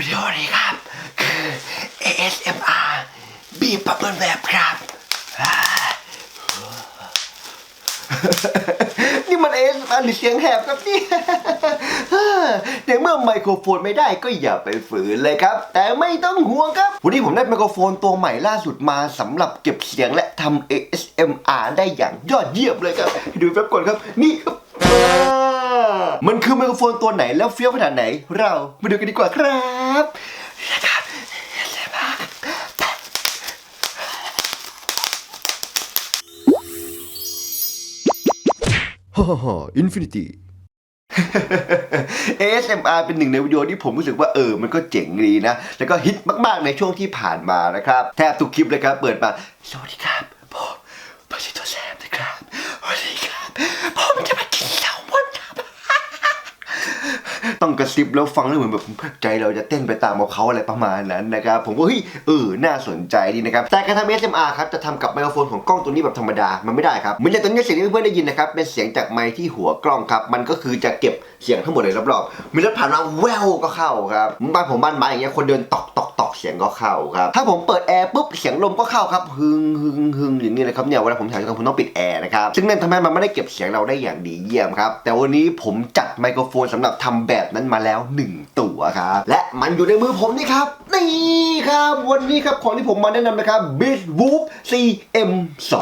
วิดีโอนี้ครับ คือ ASMR บีบปับเปิลแบบครับ นี่มัน ASMR หรือเสียงแหบครับเนี่ยในเมื่อไมโครโฟนไม่ได้ก็อย่าไปฝืนเลยครับ แต่ไม่ต้องห่วงครับ วันนี้ผมได้ไมโครโฟนตัวใหม่ล่าสุดมาสำหรับเก็บเสียงและทำ ASMR ได้อย่างยอดเยี่ยมเลยครับ ดูแป๊บก่อนครับ นี่ครับ มันคือไมโครโฟนตัวไหนแล้วเฟี้ยวขนาดไหน เรามาดูกันดีกว่าครับนี่นะครับ ASMR ฮ่าฮ่าฮ่าอินฟินิตี้ ASMR เป็นหนึ่งในวิดีโอที่ผมรู้สึกว่าเออ มันก็เจ๋งดีนะ แล้วก็ฮิตมาก ๆ ในช่วงที่ผ่านมานะครับ แทบทุกคลิปเลยครับ เปิดมา สวัสดีครับ ผมพระชิตแซมนะครับสวัสดีครับ ผมจะมากินแซลมอนครับ ต้องกระซิบแล้วฟังแล้วเหมือนแบบใจเราจะเต้นไปตามเขาอะไรประมาณนั้นนะครับผมว่าเฮ้ยเออน่าสนใจดีนะครับแต่การทำ ASMR ครับจะทำกับไมโครโฟนของกล้องตัวนี้แบบธรรมดามันไม่ได้ครับเหมือนอย่างตอนนี้เสียงที่เพื่อนได้ยินนะครับเป็นเสียงจากไมค์ที่หัวกล้องครับมันก็คือจะเก็บเสียงทั้งหมดเลยรอบๆมีรถผ่านมาแววก็เข้าครับบ้านผมบ้านไม้อย่างเงี้ยคนเดินตอกตอกตอกเสียงก็เข้าครับถ้าผมเปิดแอร์ปุ๊บเสียงลมก็เข้าครับฮึงฮึงฮึงอย่างนี้เลยครับเนี่ยเวลาผมถ่ายทำผมต้องปิดแอร์นะครับซึ่งนั่นทำให้มันไม่ได้เก็บเสียงเราได้อย่างดีเยี่ยมครับแต่วันนี้ผมจัดไมโครโฟนสำหรับทำแบบนั้นมาแล้ว 1 ตัวครับ และมันอยู่ในมือผมนี่ครับ นี่ครับวันนี้ครับของที่ผมมาแนะนำนะครับ b i t w o o p CM2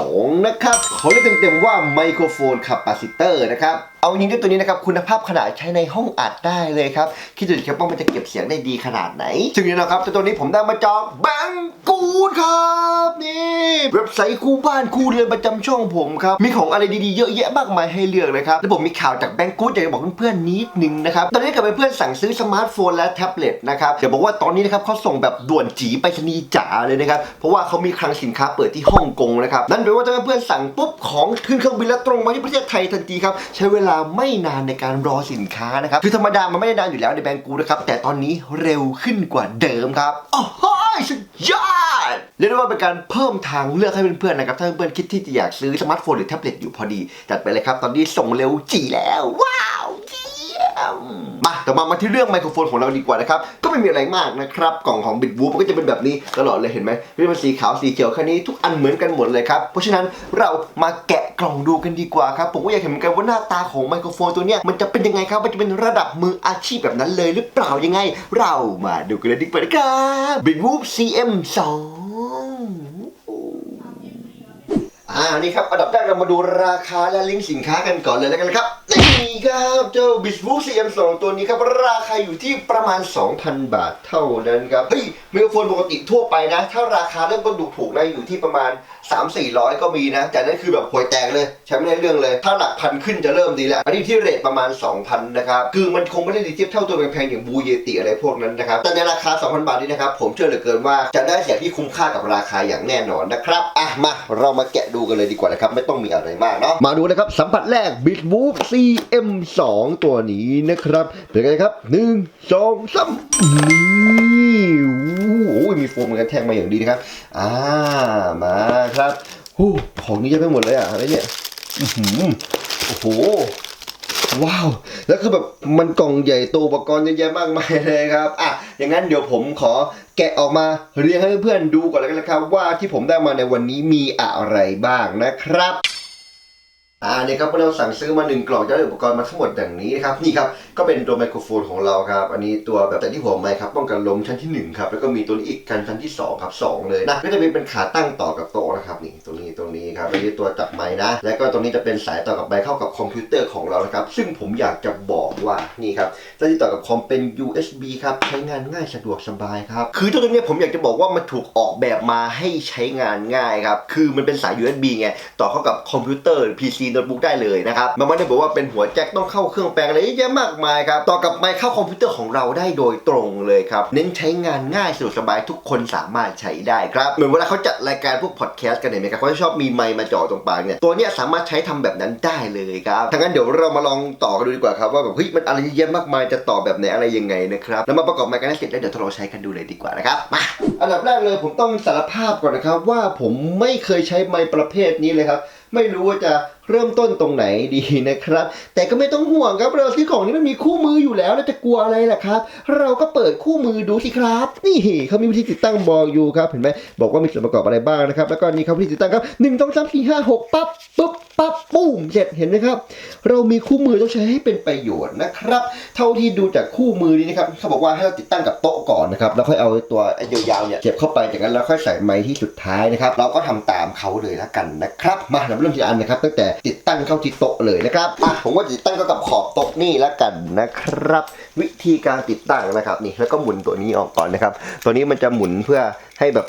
นะครับเขาเรียกเต็มๆว่าไมโครโฟนคาปาซิเตอร์นะครับเอาจริงด้วยตัวนี้นะครับคุณภาพขนาดใช้ในห้องอัดได้เลยครับ คิดดูดิครับว่ามันจะเก็บเสียงได้ดีขนาดไหนซึ่งนี่นะครับตัวนี้ผมได้มาจากแบงกูดครับนี่เว็บไซต์คู่บ้านคู่เรือนประจำช่องผมครับมีของอะไรดีๆเยอะแยะมากมายให้เลือกเลยครับแล้วผมมีข่าวจากแบงกูดอยากจะบอกเพื่อนๆนิดนึงนะครับตอนนี้กับเพื่อนๆสั่งซื้อสมาร์ทโฟนและแท็บเล็ตนะครับเดี๋ยวบอกว่าตอนนี้นะครับเขาส่งแบบด่วนจีไปรษณีจ๋าเลยนะครับ เพราะว่าเขามีคลังสินค้าเปิดที่ฮ่องกงนะครับ นั่นแปลว่าถ้าเพื่อนสั่งปุ๊บของขึ้นเครื่องบินแล้วตรงมาที่ประเทศไทยทันทีครับ ใช้เวลาไม่นานในการรอสินค้านะครับ คือธรรมดามันไม่ได้นานอยู่แล้วในแบงกูนะครับ แต่ตอนนี้เร็วขึ้นกว่าเดิมครับโอ้โหสุดยอดเรียกได้ว่าเป็นการเพิ่มทางเลือกให้เพื่อนๆนะครับ ถ้าเพื่อนๆคิดที่จะอยากซื้อสมาร์ทโฟนหรือแท็บเล็ตอยู่พอดี จัดไปเลยครับ ตอนนี้ส่งเร็วจีแล้ว ว้าว มาแต่มามาที่เรื่องไมโครโฟนของเราดีกว่านะครับก็ไม่มีอะไรมากนะครับกล่องของบิดบูมันก็จะเป็นแบบนี้ตลอดเลยเห็นไหมไม่ว่าสีขาวสีเขียวแค่นี้ทุกอันเหมือนกันหมดเลยครับเพราะฉะนั้นเรามาแกะกล่องดูกันดีกว่าครับผมก็อยากเห็นเหมือนกันว่าหน้าตาของไมโครโฟนตัวเนี้ยมันจะเป็นยังไงครับมันจะเป็นระดับมืออาชีพแบบนั้นเลยหรือเปล่ายังไง เรามาดูกันเลยดีกว่านะครับบิดบู CM2 อ่านี่ครับ อันดับแรกเรามาดูราคาและลิงก์สินค้ากันก่อนเลยแล้วกันครับ นี่ครับเจ้าบิสฟูซีเอ็มสองตัวนี้ครับ ราคาอยู่ที่ประมาณ 2,000 บาทเท่านั้นครับ เฮ้ยไมโครโฟนปกติทั่วไปนะ ถ้าราคาเริ่มต้นถูกนะอยู่ที่ประมาณ 3-400ก็มีนะ แต่นั่นคือแบบหวยแตกเลย ใช้ไม่ได้เรื่องเลย ถ้าหลักพันขึ้นจะเริ่มดีแล้วอันนี้ที่เรทประมาณ 2,000นะครับ คือมันคงไม่ได้ดีเทียบเท่าตัวแพงๆอย่างบูเยติอะไรพวกนั้นนะครับ แต่ในราคา 2,000 บาทนี้นะครับ ผมเชื่อเหลือเกินว่าจะได้เสียที่คุ้มค่ากับราคาอย่างแน่นอนนะครับ อะ มาเรามาแกะดูกันเลยดีกว่านะครับ ไม่ต้องมีอะไรมากเนาะ มาดูนะครับ สัมผัสแรก b i t w o o f CM2 ตัวนี้นะครับ เป็นไงครับ 1 2 3นี่ โอ้ยมีโฟมเหมือนกันแทงมาอย่างดีนะครับ อ่า มาครับโอ้ของนี้เยอะไปหมดเลยอะอะไรเนี่ยอื้อหือโอ้โห ว้าว แล้วคือแบบมันกล่องใหญ่โตอุปกรณ์เยอะแยะมากมายเลยครับ อะ อย่างนั้นเดี๋ยวผมขอแกะออกมาเรียงให้เพื่อนๆดูก่อนแล้วกันนะครับ ว่าที่ผมได้มาในวันนี้มีอะไรบ้างนะครับ อ่าเนี่ยครับเราสั่งซื้อมาหนึ่งกล่องจะได้อุปกรณ์มาทั้งหมดอย่างนี้นะครับนี่ครับก็เป็นตัวไมโครโฟนของเราครับอันนี้ตัวแบบแต่ที่หัวไมค์ครับป้องกันลมชั้นที่หนึ่งครับแล้วก็มีตัวนี้อีกกันชั้นที่สองครับสองเลยนะก็จะมีเป็นขาตั้งต่อกับโต๊ะนะครับนี่ตัวนี้ตัวนี้ครับอันนี้ตัวจับไม้นะ แล้วก็ตรงนี้จะเป็นสายต่อกับไมค์เข้ากับคอมพิวเตอร์ของเรานะครับซึ่งผมอยากจะบอกว่านี่ครับสายที่ต่อกับคอมเป็น USB ครับใช้งานง่ายสะดวกสบายครับคือตัวนี้ผมอยากจะบอกว่ามันถูกออกแบบมาให้ใช้งานง่ายครับคือมันเป็นสาย USB ไงต่อเข้ากับคอมพิวเตอร์ PC โน้ตบุ๊กได้เลยนะครับมันไม่ได้บอกว่าเป็นหัวแจ็คต้องเข้าเครื่องแปลงอะไรเยอะมากมายครับต่อกับไมค์เข้าคอมพิวเตอร์ของเราได้โดยตรงเลยครับเน้นใช้งานง่ายสะดวกสบายทุกคนสามารถใช้ได้ครับเหมือนเวลาเขาจัดรายการพวกพอดแคสต์กันเห็นไหมครับเขาจะชอบมีไมค์มาจ่อตรงปายเนี่ยตัวเนี้ยสามารถใช้ทำแบบนั้นได้เลยครับทั้งนั้นเดี๋ยวเรามาลองต่อกันดูดีกว่าครับว่าแบบเฮ้ยมันอะไรเยอะแยะมากมายจะต่อแบบไหนอะไรยังไงนะครับแล้วมาประกอบไมค์กันให้เสร็จแล้วเดี๋ยวทดลองใช้กันดูเลยดีกว่านะครับมาอันดับแรกเลยผมต้องสารภาพก่อนนะครับว่าผมไม่เคยใช้ไมค์ประเภทนี้เลยครับ ไม่รู้ว่าจะเริ่มต้นตรงไหนดีนะครับ แต่ก็ไม่ต้องห่วงครับเราซื้อของนี้มันมีคู่มืออยู่แล้วแล้วจะกลัวอะไรล่ะครับ เราก็เปิดคู่มือดูสิครับ นี่เขามีวิธีติดตั้งบอกอยู่ครับเห็นไหมบอกว่ามีส่วนประกอบอะไรบ้างนะครับ แล้วก็นี่ครับวิธีติดตั้งครับหนึ่งสองสามสี่ห้าหกปั๊บปุ๊บ ปั๊บปุ้มเสร็จเห็นไหมครับ เรามีคู่มือต้องใช้ให้เป็นประโยชน์นะครับ เท่าที่ดูจากคู่มือนี้นะครับเขาบอกว่าให้เราติดตั้งกับโต๊ะก่อนนะครับแล้วค่อยเอาตัวไอ้ยาวๆเนี่ยเสียบเข้าไปจากนั้นแล้วค่อยใส่ไม้ที่สุดท้ายนะครับ เราก็ทำตามเขาเลยล้วกันนะครับ มาเราเริ่มทีละอันนะครับตั้งแต่ติดตั้งเข้าที่โต๊ะเลยนะครับอะผมว่าติดตั้งเข้ากับขอบโต๊ะนี่ล้วกันนะครับ วิธีการติดตั้งนะครับนี่แล้วก็หมุนตัวนี้ออกก่อนนะครับ ตัวนี้มันจะหมุนเพื่อให้แบบ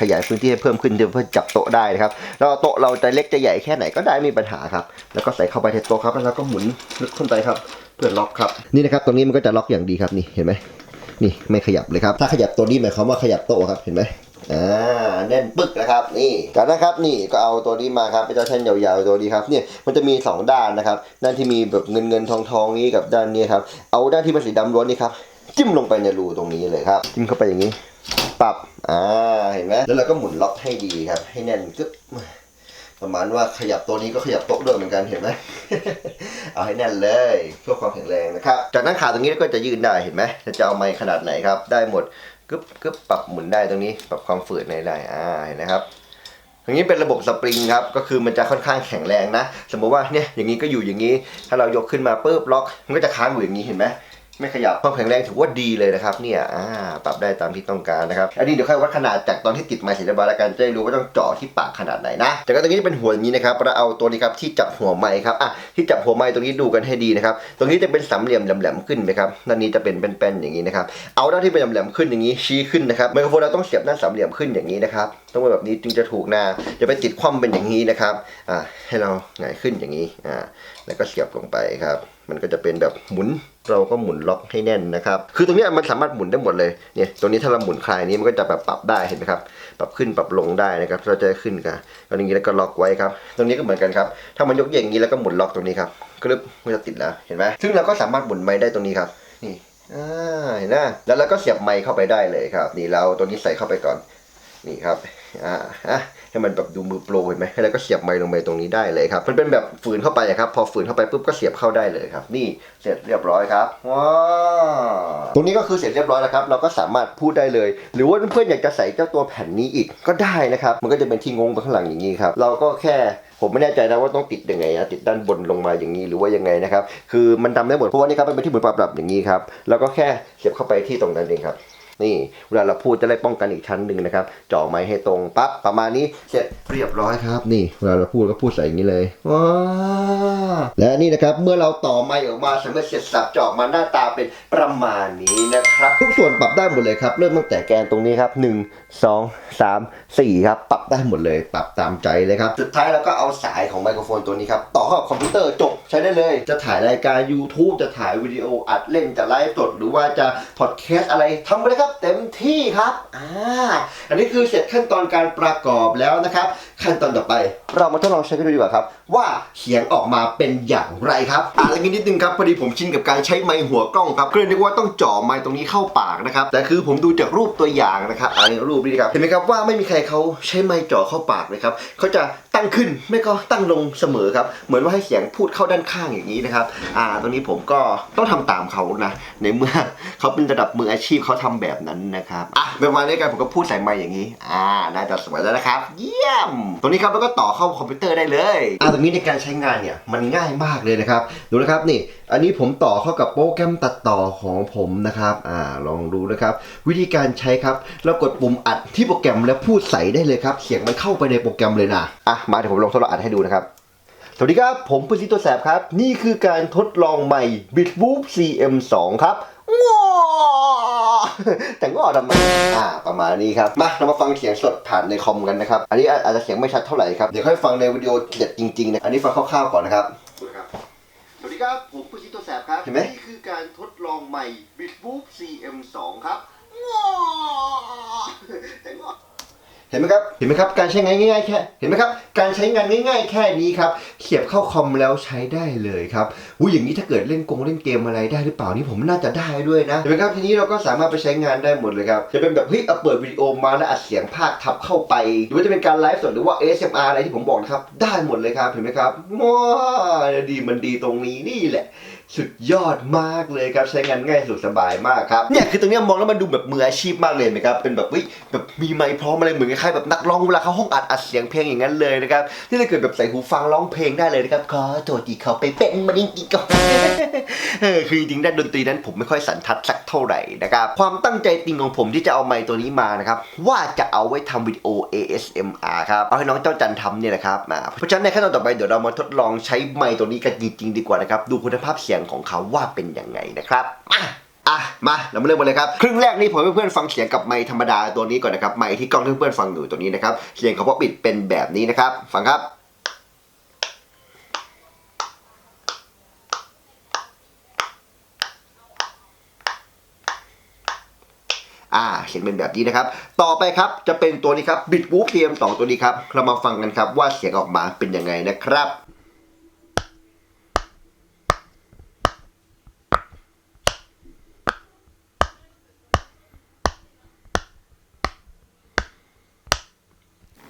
ขยายพื้นที่ให้เพิ่มขึ้นเพื่อจับโต๊ะได้นะครับแล้วโต๊ะเราจะเล็กจะใหญ่แค่ไหนก็ได้ไม่มีปัญหาครับ แล้วก็ใส่เข้าไปในโต๊ะครับ แล้วเราก็หมุนลึกขึ้นไปครับ เพื่อล็อกครับนี่นะครับตรงนี้มันก็จะล็อกอย่างดีครับนี่เห็นไหมนี่ไม่ขยับเลยครับ ถ้าขยับตัวนี้หมายความว่าขยับโต๊ะครับเห็นไหมอ่าแน่นปึกนะครับนี่จากนั้นครับนี่ก็เอาตัวนี้มาครับเป็นเจ้าแท่นยาวๆตัวนี้ครับเนี่ยมันจะมีสองด้านนะครับด้านที่มีแบบเงินเงินทองทองนี้กับด้านนี้ครับเอาด้านที่เป็นสีดำล้วนนี่ครับจิ้มลงไปในรูตรงนี้เลยครับจิ้มเข้าไปอย่างนี้ ปรับอ่าเห็นไหมแล้วเราก็หมุนล็อกให้ดีครับ ให้แน่นกึ๊บประมาณว่าขยับตัวนี้ก็ขยับโต๊ะด้วยเหมือนกันเห็นไหมเอาให้แน่นเลยเพื่อความแข็งแรงนะครับ จากนั้นขาตรงนี้ก็จะยืนได้เห็นไหมจะเอาไม้ขนาดไหนครับ ได้หมดกึ๊บกึ๊บปรับหมุนได้ตรงนี้ ปรับความฝืดในได้อ่าเห็นนะครับอย่างนี้เป็นระบบสปริงครับ ก็คือมันจะค่อนข้างแข็งแรงนะ สมมติว่าเนี่ยอย่างนี้ก็อยู่อย่างนี้ ถ้าเรายกขึ้นมาปุ๊บล็อก มันก็จะค้างอยู่อย่างนี้เห็นไหม ไม่ขยับความแข็งแรงถือว่าดีเลยนะครับเนี่ยอ่าปรับได้ตามที่ต้องการนะครับอันนี้เดี๋ยวค่อยวัดขนาดจากตอนที่ติดไม้เสร็จเรียบร้อยแล้วกันจะได้รู้ว่าต้องเจาะที่ปากขนาดไหนนะจากนั้นตรงนี้เป็นหัวอย่างนี้นะครับเราเอาตัวนี้ครับที่จับหัวไม้ครับอะที่จับหัวไม้ตรงนี้ดูกันให้ดีนะครับตรงนี้จะเป็นสามเหลี่ยมแหลมๆขึ้นไหมครับด้านนี้จะเป็นเป็นๆอย่างนี้นะครับเอาด้านที่เป็นแหลมๆขึ้นอย่างนี้ชี้ขึ้นนะครับไมโครโฟนเราต้องเสียบด้านสามเหลี่ยมขึ้นอย่างนี้นะครับต้องเป็นแบบนี้จึงจะถูกนะจะไปติดคว่ำเป็นอย่างนี้นะครับอ่าให้เราหงายขึ้นอย่างนี้อ่าแล้วก็เสียบลงไปครับมันก็จะเป็นแบบหมุน เราก็หมุนล็อกให้แน่นนะครับ คือตรงนี้มันสามารถหมุนได้หมดเลย เนี่ยตรงนี้ถ้าเราหมุนคลายนี้มันก็จะแบบปรับได้เห็นไหมครับ ปรับขึ้นปรับลงได้นะครับ เราจะขึ้นกันก็อย่างนี้แล้วก็ล็อกไว้ครับ ตรงนี้ก็เหมือนกันครับ ถ้ามันยกอย่างนี้แล้วก็หมุนล็อกตรงนี้ครับก็ลึบมันจะติดแล้ว เห็นไหมซึ่งเราก็สามารถหมุนไม้ได้ตรงนี้ครับ นี่อ่าเห็นไหมแล้วเราก็เสียบไม้เข้าไปได้เลยครับ นี่เราเอาตัวนี้ใส่เข้าไปก่อน นี่ครับอ่าอะให้มันแบบดูมือโปรเห็นไหมแล้วก็เสียบไม้ลงไปตรงนี้ได้เลยครับ มันเป็นแบบฝืนเข้าไปอะครับ พอฝืนเข้าไปปุ๊บก็เสียบเข้าได้เลยครับ นี่เสร็จเรียบร้อยครับว้าตรงนี้ก็คือเสร็จเรียบร้อยแล้วครับ เราก็สามารถพูดได้เลย หรือว่าเพื่อนๆอยากจะใส่เจ้าตัวแผ่นนี้อีกก็ได้นะครับ มันก็จะเป็นที่งงไปข้างหลังอย่างนี้ครับ เราก็แค่ผมไม่แน่ใจนะว่าต้องติดยังไงนะติดด้านบนลงมาอย่างนี้หรือว่ายังไงนะครับ คือมันทำได้หมดเพราะว่านี่ครับเป็นที่หมุนปรับๆอย่างนี้ครับ แล้วก็แค่เสียบเข้าไปที่ตรงนั้นเองครับ นี่เวลาเราพูดจะได้ป้องกันอีกชั้นหนึ่งนะครับจ่อไม้ให้ตรงปั๊บประมาณนี้เสร็จ เรียบร้อยครับนี่เวลาเราพูดก็พูดใส่อย่างนี้เลยว้าและนี่นะครับเมื่อเราต่อไม้ออกมาสำเร็จเสร็จสับจ่อมาหน้าตาเป็นประมาณนี้นะครับ ทุกส่วนปรับได้หมดเลยครับ เริ่มตั้งแต่แกนตรงนี้ครับหนึ่งสองสามสี่ครับปรับได้หมดเลยปรับตามใจเลยครับสุดท้ายเราก็เอาสายของไมโครโฟนตัวนี้ครับต่อเข้ากับคอมพิวเตอร์จบใช้ได้เลย จะถ่ายรายการ YouTube จะถ่ายวิดีโออัดเล่นจะไลฟ์สดหรือว่าจะพอดแคสต์อะไรทำไปเลยครับ เต็มที่ครับอ่าอันนี้คือเสร็จขั้นตอนการประกอบแล้วนะครับขั้นตอนต่อไป เรามาทดลองใช้กันดูดีกว่าครับ ว่าเสียงออกมาเป็นอย่างไรครับอะแล้วนิดนึงครับพอดีผมชินกับการใช้ไมค์หัวกล้องครับก็เลยนึกว่าต้องจ่อไมค์ตรงนี้เข้าปากนะครับแต่คือผมดูจากรูปตัวอย่างนะครับอันนี้รูปนี้ครับเห็นไหมครับว่าไม่มีใครเขาใช้ไมค์จ่อเข้าปากเลยครับเขาจะตั้งขึ้นไม่ก็ตั้งลงเสมอครับเหมือนว่าให้เสียงพูดเข้าด้านข้างอย่างนี้นะครับอ่าตรงนี้ผมก็ต้องทำตามเขานะในเมื่อเขาเป็นระดับมืออาชีพเขาทำแบบนั้นนะครับอะประมาณนี้กันผมก็พูดใส่ไมค์อย่างนี้ อ่าน่าจะสวยแล้วนะครับ เยี่ยมตรงนี้ครับแล้วก็ต่อเข้าคอมพิวเตอร์ได้เลยอ่าตรงนี้ในการใช้งานเนี่ยมันง่ายมากเลยนะครับดูนะครับนี่ อันนี้ผมต่อเข้ากับโปรแกรมตัดต่อของผมนะครับอ่าลองดูนะครับ วิธีการใช้ครับเรากดปุ่มอัดที่โปรแกรมแล้วพูดใส่ได้เลยครับเสียงมันเข้าไปในโปรแกรมเลยนะอะมาเดี๋ยวผมลองทดลองอัดให้ดูนะครับสวัสดีครับ ผมพุทธิตัวแสบครับ นี่คือการทดลองใหม่ Bitboop CM2 ครับ ง้อแต่ง้อทำไมอ่า ประมาณนี้ครับ มาเรามาฟังเสียงสดผ่านในคอมกันนะครับ อันนี้อาจจะเสียงไม่ชัดเท่าไหร่ครับ เดี๋ยวค่อยฟังในวิดีโอเด็ดจริงๆนะ อันนี้ฟังคร่าวๆก่อนนะครับ สวัสดีครับ ผมพุทธิตัวแสบครับ เห็นไหม นี่คือการทดลองใหม่ Bitboop CM2 ครับง้อแต่ง้อ เห็นไหมครับ เห็นไหมครับ การใช้งานง่ายๆแค่ เห็นไหมครับ การใช้งานง่าย ๆ แค่นี้ครับเสียบเข้าคอมแล้วใช้ได้เลยครับอุ้ยอย่างนี้ถ้าเกิดเล่นกงเล่นเกมอะไรได้หรือเปล่านี่ผมน่าจะได้ด้วยนะ เห็นไหมครับ ทีนี้เราก็สามารถไปใช้งานได้หมดเลยครับ จะเป็นแบบเฮ้ยเอาเปิดวิดีโอมาแล้วอัดเสียงภาคทับเข้าไป หรือว่าจะเป็นการไลฟ์สดหรือว่า ASMR อะไรที่ผมบอกนะครับ ได้หมดเลยครับ เห็นไหมครับว้าดีมันดีตรงนี้นี่แหละ สุดยอดมากเลยครับใช้งานง่ายสะดวกสบายมากครับเนี่ยคือตรงนี้มองแล้วมันดูแบบมืออาชีพมากเลยไหมครับเป็นแบบวิแบบมีไมค์พร้อมอะไรเหมือนคล้ายๆแบบนักร้องเวลาเขาห้องอัดอัดเสียงเพลงอย่างนั้นเลยนะครับที่ถ้าเกิดแบบใส่หูฟังร้องเพลงได้เลยนะครับขอโทษทีเขาไปเป็นมาจริงๆก่อนเออคือจริงๆด้านดนตรีนั้นผมไม่ค่อยสันทัดสักเท่าไหร่นะครับความตั้งใจจริงของผมที่จะเอาไมค์ตัวนี้มานะครับว่าจะเอาไว้ทำวิดีโอ ASMR ครับเอาให้น้องเจ้าจันทำเนี่ยนะครับเพราะฉะนั้นในขั้นตอนต่อไปเดี๋ยวเรามาทดลองใช้ไมค์ตัวนี้กันจริงๆดีกว่านะครับดูคุณภาพเสียงของเขาว่าเป็นยังไงนะครับอะอะมาเรามาเริ่มกันเลยครับ ครึ่งแรกนี้ผมให้เพื่อนๆฟังเสียงกับไมค์ธรรมดาตัวนี้ก่อนนะครับไมค์ที่กล้องเพื่อนๆฟังอยู่ตัวนี้นะครับเสียงของพ่อปิดเป็นแบบนี้นะครับ ฟังครับอ่าเสียงเป็นแบบนี้นะครับ ต่อไปครับจะเป็นตัวนี้ครับบิดวูฟเทียมสองตัวนี้ครับเรามาฟังกันครับว่าเสียงออกมาเป็นยังไงนะครับ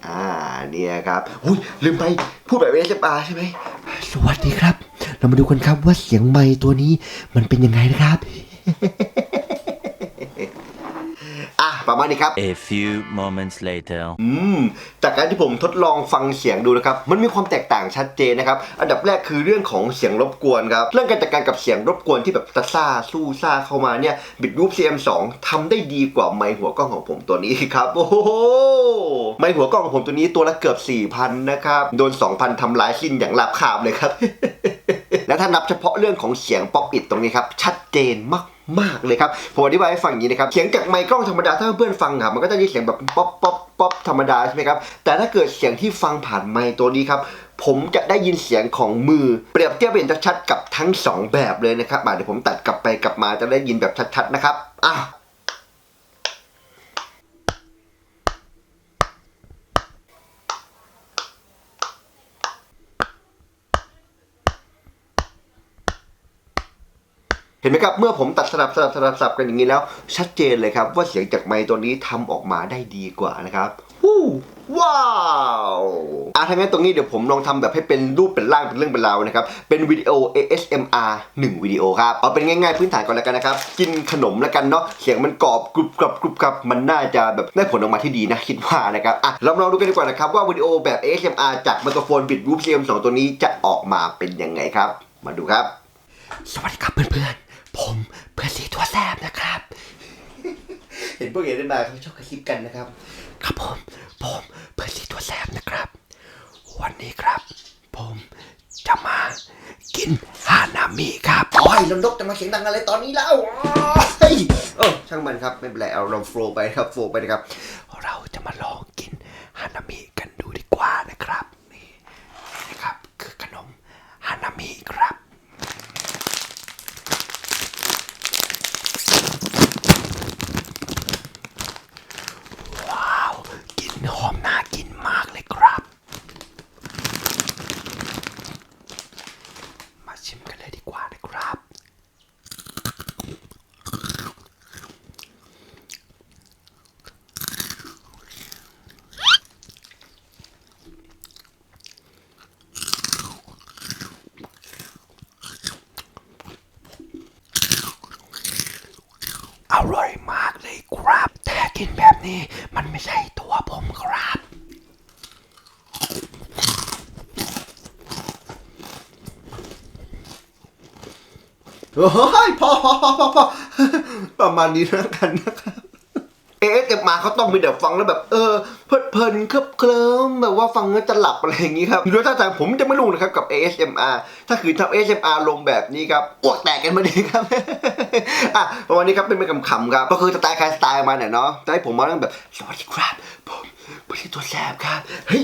อ่าเครับอุ้ยลืมไปพูดแบบ ASMR ใช่ไหมสวัสดีครับ เรามาดูกันครับว่าเสียงไมค์ตัวนี้มันเป็นยังไงนะครับ มาณนี้ครับ A few moments later. อืมจากการที่ผมทดลองฟังเสียงดูนะครับมันมีความแตกต่างชัดเจนนะครับอันดับแรกคือเรื่องของเสียงรบกวนครับเรื่องการจัดการกับเสียงรบกวนที่แบบตะซ่าสู้ซ่าเข้ามาเนี่ยบิดรูป CM2 ทำได้ดีกว่าไมค์หัวกล้องของผมตัวนี้ครับโอ้โหไมค์หัวกล้องของผมตัวนี้ตัวละเกือบ4,000นะครับโดน 2,000ทำลายสิ้นอย่างราบคาบเลยครับ และถ้านับเฉพาะเรื่องของเสียงป๊อปอิดตรงนี้ครับ ชัดเจนมากมากๆเลยครับผมอธิบายให้ฟังอย่างนี้นะครับเสียงจากไมค์กล้องธรรมดาถ้าเพื่อนฟังครับมันก็จะมีเสียงแบบป๊อปป๊อปป๊อปธรรมดาใช่ไหมครับแต่ถ้าเกิดเสียงที่ฟังผ่านไมค์ตัวนี้ครับผมจะได้ยินเสียงของมือเปรียบเทียบเห็นชัดๆกับทั้งสองแบบเลยนะครับอะเดี๋ยวผมตัดกลับไปกลับมาจะได้ยินแบบชัดๆนะครับอะ ห็นไหมครับ เมื่อผมตัดสลับสลับสลับสลับกันอย่างนี้แล้ว ชัดเจนเลยครับว่าเสียงจากไมค์ตัวนี้ทำออกมาได้ดีกว่านะครับวู้ว้าวอะถ้างั้นตรงนี้เดี๋ยวผมลองทำแบบให้เป็นรูปเป็นร่างเป็นเรื่องเป็นราวนะครับ เป็นวิดีโอ ASMR 1วิดีโอครับ เอาเป็นง่ายๆพื้นฐานก่อนแล้วกันนะครับ กินขนมแล้วกันเนาะ เสียงมันกรอบกรุบกรับกรุบกรับมันน่าจะแบบได้ผลออกมาที่ดีนะคิดว่านะครับ อะเราลองดูกันดีกว่านะครับว่าวิดีโอแบบ ASMR จากไมโครโฟนบิดรูป CM2 ตัวนี้จะออกมาเป็นยังไงครับ มาดูครับ สวัสดีครับเพื่อนๆ ผมเพื่อนสีตัวแซบนะครับ เห็นพ วกเอเดนมาเขาชอบกระซิบกันนะครับ ครับผมผมเพื่อนสีตัวแซบนะครับ วันนี้ครับ ผมจะมากินฮานามิครับโอ้ยนนกจะมาเสียงดังอะไรตอนนี้แล้วเฮ้ยเออช่างมันครับไม่เป็นไรเอาเราโฟล์ไปครับโฟล์ไปนะครับ เราจะมาลองกินฮานามิกันดูดีกว่านะครับ นี่นะครับคือขนมฮานามิครับ ว้าวกลิ่นหอมน่ากินมากเลยครับ มาชิมกันเลยดีกว่านะครับ อร่อยมากเลย ครับ แต่กินแบบนี้มันไม่ใช่ตัวผมครับ โอ้ยพอพอพอพอพอประมาณนี้แล้วกันนะครับ เอ๊ะแต่มาเขาต้องมีแบบฟังแล้วแบบ เออ เพลิดเพลินเคลิบเคลิ้มแบบว่าฟังแล้วจะหลับอะไรอย่างนี้ครับโดยถ้าทางผมจะไม่รู้นะครับกับ ASMR ถ้าคือทำ ASMR ลงแบบนี้ครับอ้วกแตกกันมาดีครับอะประมาณนี้ครับเป็นเป็นคำๆครับก็คือสไตล์ใครสไตล์มาเนี่ยเนาะแต่ให้ผมมาเรื่องแบบสวัสดีครับผม ไม่ใช่ตัวแสบครับ เฮ้ย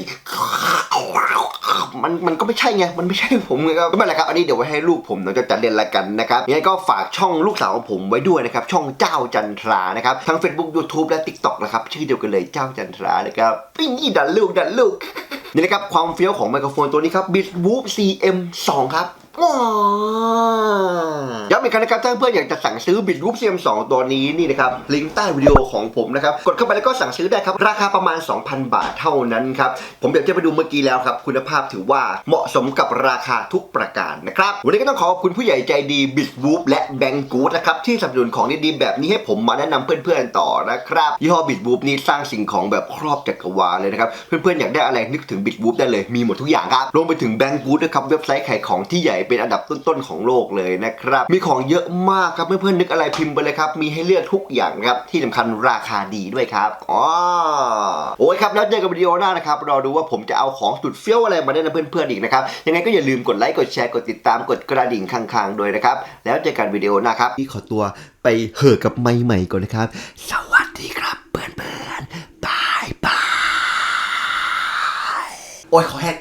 มันมันก็ไม่ใช่ไง มันไม่ใช่ผมไงครับก็ไม่เป็นไรครับ อันนี้เดี๋ยวไว้ให้ลูกผมเนาจะจัดเรียนละกันนะครับยังไงก็ฝากช่องลูกสาวของผมไว้ด้วยนะครับ ช่องเจ้าจันทรานะครับ ทั้ง Facebook YouTube และ TikTok นะครับ ชื่อเดียวกันเลยเจ้าจันทรานะครับปิ้งนี่ดันลูกดันลูกนี่นะครับความเฟี้ยวของไมโครโฟนตัวนี้ครับ b i t w o o p CM2 ครับ ย้ำอีกครั้งนะครับถ้าเพื่อนอยากจะสั่งซื้อ b i t w o o p CM2 ตัวนี้นี่นะครับลิงก์ใต้วิดีโอของผมนะครับกดเข้าไปแล้วก็สั่งซื้อได้ครับ ราคาประมาณ 2,000 บาทเท่านั้นครับ ผมเดี๋ยวจะไปดูเมื่อกี้แล้วครับ คุณภาพถือว่าเหมาะสมกับราคาทุกประการนะครับ วันนี้ก็ต้องขอขอบคุณผู้ใหญ่ใจดี b i t w o o p และ b a n g o o d นะครับที่สนับสนุนของดีๆแบบนี้ให้ผมมาแนะนำเพื่อนๆต่อนะครับยี่ห้อ b i t w o o p นี้สร้างสิ่งของแบบครอบจักรวาลเลยนะครับเพื่อนๆอยากได้อะไรนึกถึง b i t w o o p ได้เลยมีหมดทุกอย่างครับรวมไปถึง b a n g o o d ด้วยครับเว็บไซต์ขายของที่ใหญ่เป็นอันดับต้นๆของโลกเลยนะครับ มีของเยอะมากครับเพื่อนๆนึกอะไรพิมพ์ไปเลยครับ มีให้เลือกทุกอย่างครับ ที่สำคัญราคาดีด้วยครับอ๋อโอ้ยครับแล้วเจอกันวิดีโอหน้านะครับรอดูว่าผมจะเอาของสุดเฟี้ยวอะไรมาแนะนำเพื่อนๆอีกนะครับยังไงก็อย่าลืมกดไลค์กดแชร์กดติดตามกดกระดิ่งข้างๆด้วยนะครับแล้วเจอกันวิดีโอหน้าครับพี่ขอตัวไปเห่อกับไม้ใหม่ก่อนนะครับ สวัสดีครับเพื่อนๆบายบายโอ้ยขอแห้ง